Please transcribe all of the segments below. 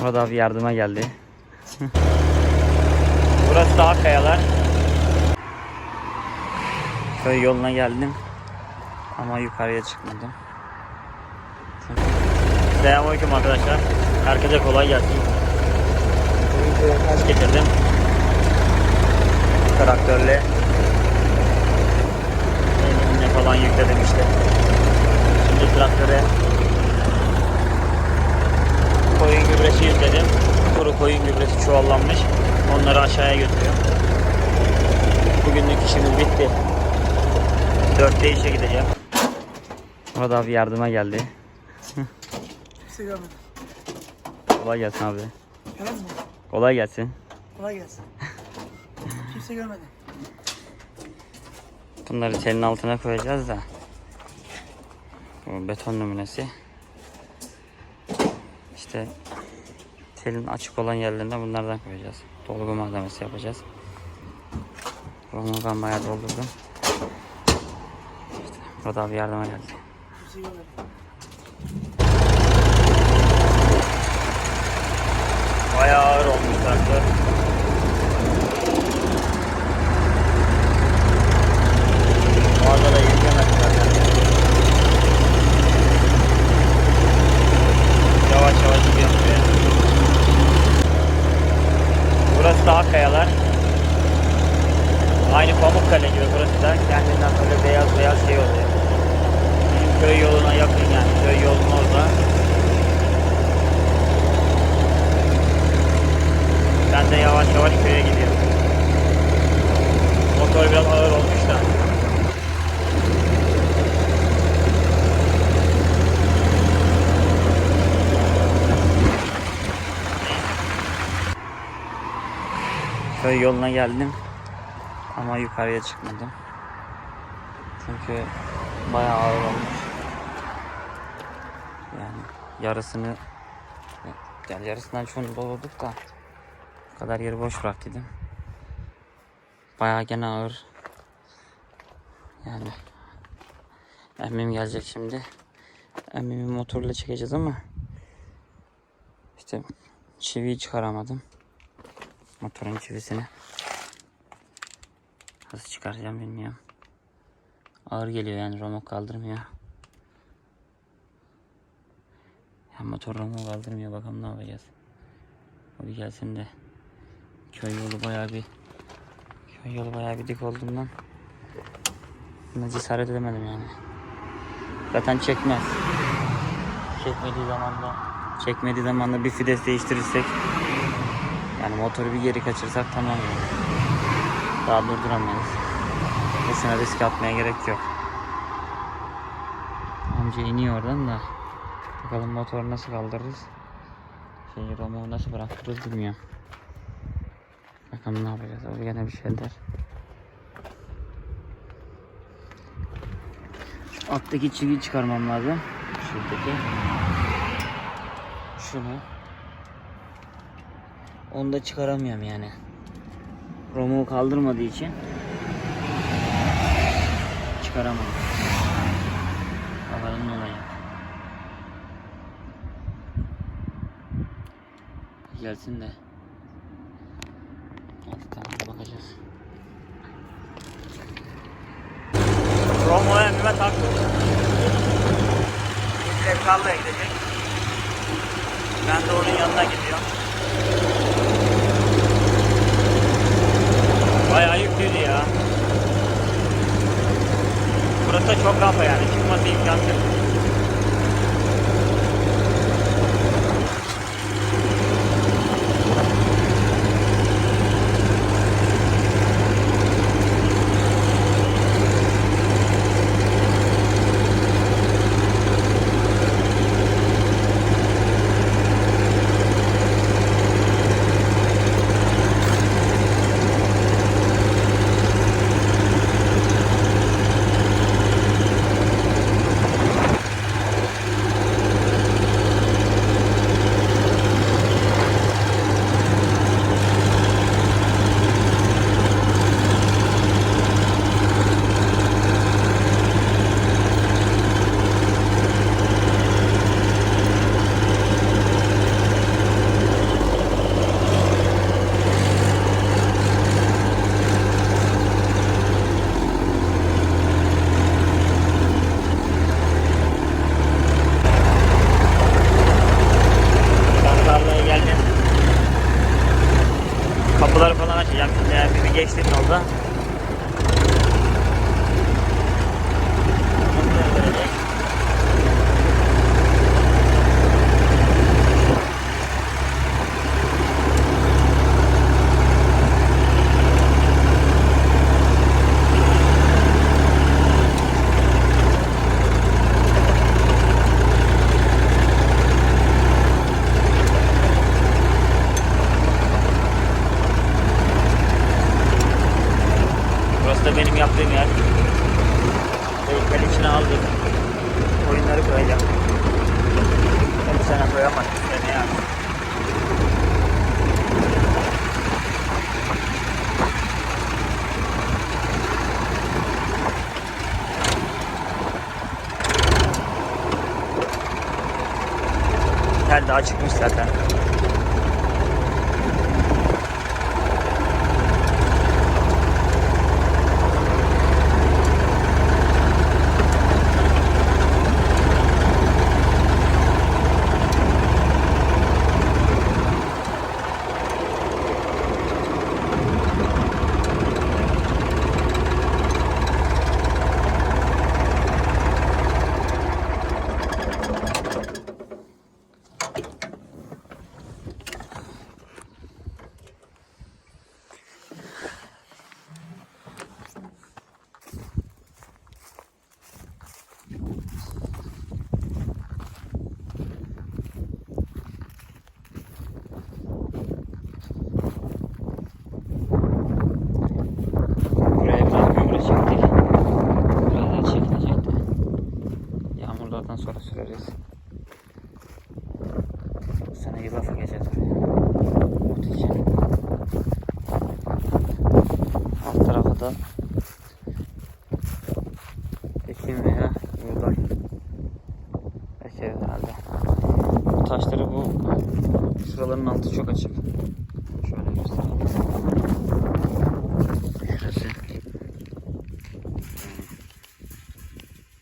Murat abi yardıma geldi. Burası daha kayalar. Köy yoluna geldim. Ama yukarıya çıkmadım. Selamünaleyküm arkadaşlar. Herkese kolay gelsin. Kaç getirdim. Traktörle. Elimle falan yükledim işte. Şimdi traktöre koyun gübresi yükledim. Kuru koyun gübresi çuvallanmış. Onları aşağıya götürüyorum. Bugünlük işimiz bitti. Dörtte işe gideceğim. Murat abi yardıma geldi. Kimse görmedi. Kolay gelsin abi. Görmez mi? Kolay gelsin. Kolay gelsin. Kimse görmedi. Bunları telin altına koyacağız da. Bu beton nümunesi. İşte telin açık olan yerlerine bunlardan koyacağız. Dolgu malzemesi yapacağız. Bunu ben bayağı doldurdum. İşte burada abi yardıma geldi. Bayağı ağır olmuş traktör. Orada da yüklemedik zaten. Yavaş yavaş gidiyorum buraya. Burası daha kayalar. Aynı Pamukkale gibi burası da kendinden böyle beyaz beyaz şey oluyor. Bizim köy yoluna yakın yani köy yolunun orada. Ben de yavaş yavaş köye gidiyorum. Motor biraz ağır olmuş da. Köy yoluna geldim. Ama yukarıya çıkmadım. Çünkü bayağı ağır olmuş. Yani yarısını yani yarısından çoğunu doldurduk da bu kadar yeri boş bıraktıydım. Bayağı gene ağır. Yani emmim gelecek şimdi. Emmimi motorla çekeceğiz ama işte çiviyi çıkaramadım. Motorun çivisini. Nasıl çıkaracağım bilmiyorum. Ağır geliyor yani romok kaldırmıyor. Ya motor romok kaldırmıyor bakalım ne yapacağız. O bir gelsin de. Köy yolu bayağı bir köy yolu bayağı bir dik olduğundan buna cesaret edemedim yani. Zaten çekmez. Çekmediği zaman da çekmediği zaman da bir fides değiştirirsek yani motoru bir geri kaçırsak tamam. Daha durduramayız. Boşuna risk atmaya gerek yok. Amca iniyor oradan da. Bakalım motoru nasıl kaldırırız. Şeyi romu nasıl bırakırız bilmiyorum. Bakalım ne yapacağız. O gene bir şeyler. Şu alttaki çiviyi çıkarmam lazım. Şuradaki. Şunu. Onu da çıkaramıyorum yani. Romu kaldırmadığı için çıkaramam. Bakalım ne olacak. Gelsin de. Tamam bakacağız. Romo emrime taktım. Tarlaya gidecek. Ben de onun yanına gidiyorum. Bayağı yüklüydü ya. Burası da çok rampa yani. Çıkması imkansız. Artık yani bir geçtim yolda. Da benim yaptığım yer. Heykel içine aldık. Oyunları koyacağım. Ben bu sene koyamadım. Seneye artık. Tel daha çıkmış zaten. Yılafa geçeceğiz buraya. Ot için. Alt tarafı da ekim veya buğday. Ekeriz herhalde. Bu taşları bu şuraların altı çok açık. Şöyle göstereyim.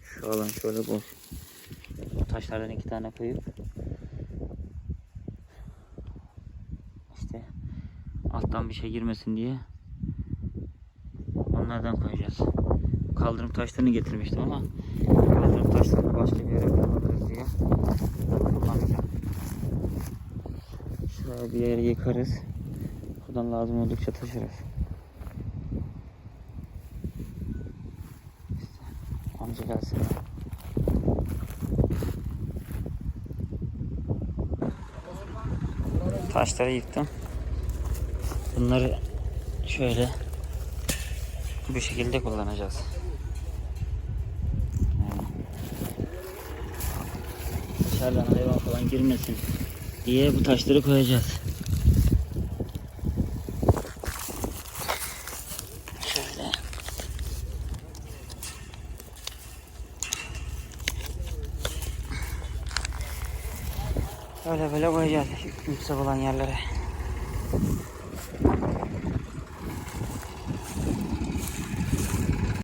Şu alan şöyle boş. Bu taşlardan iki tane koyup işte alttan bir şey girmesin diye onlardan koyacağız. Kaldırım taşlarını getirmiştim ama kaldırım taşlarını başka bir yere kullanırız diye kullanacağım. Şuraya bir yere yıkarız. Buradan lazım oldukça taşırız. Amca gelsin. Taşları yıktım. Bunları şöyle bu şekilde kullanacağız. Yani dışarıdan hayvan falan girmesin diye bu taşları koyacağız. Şöyle. Böyle böyle koyacağız yüksek olan yerlere.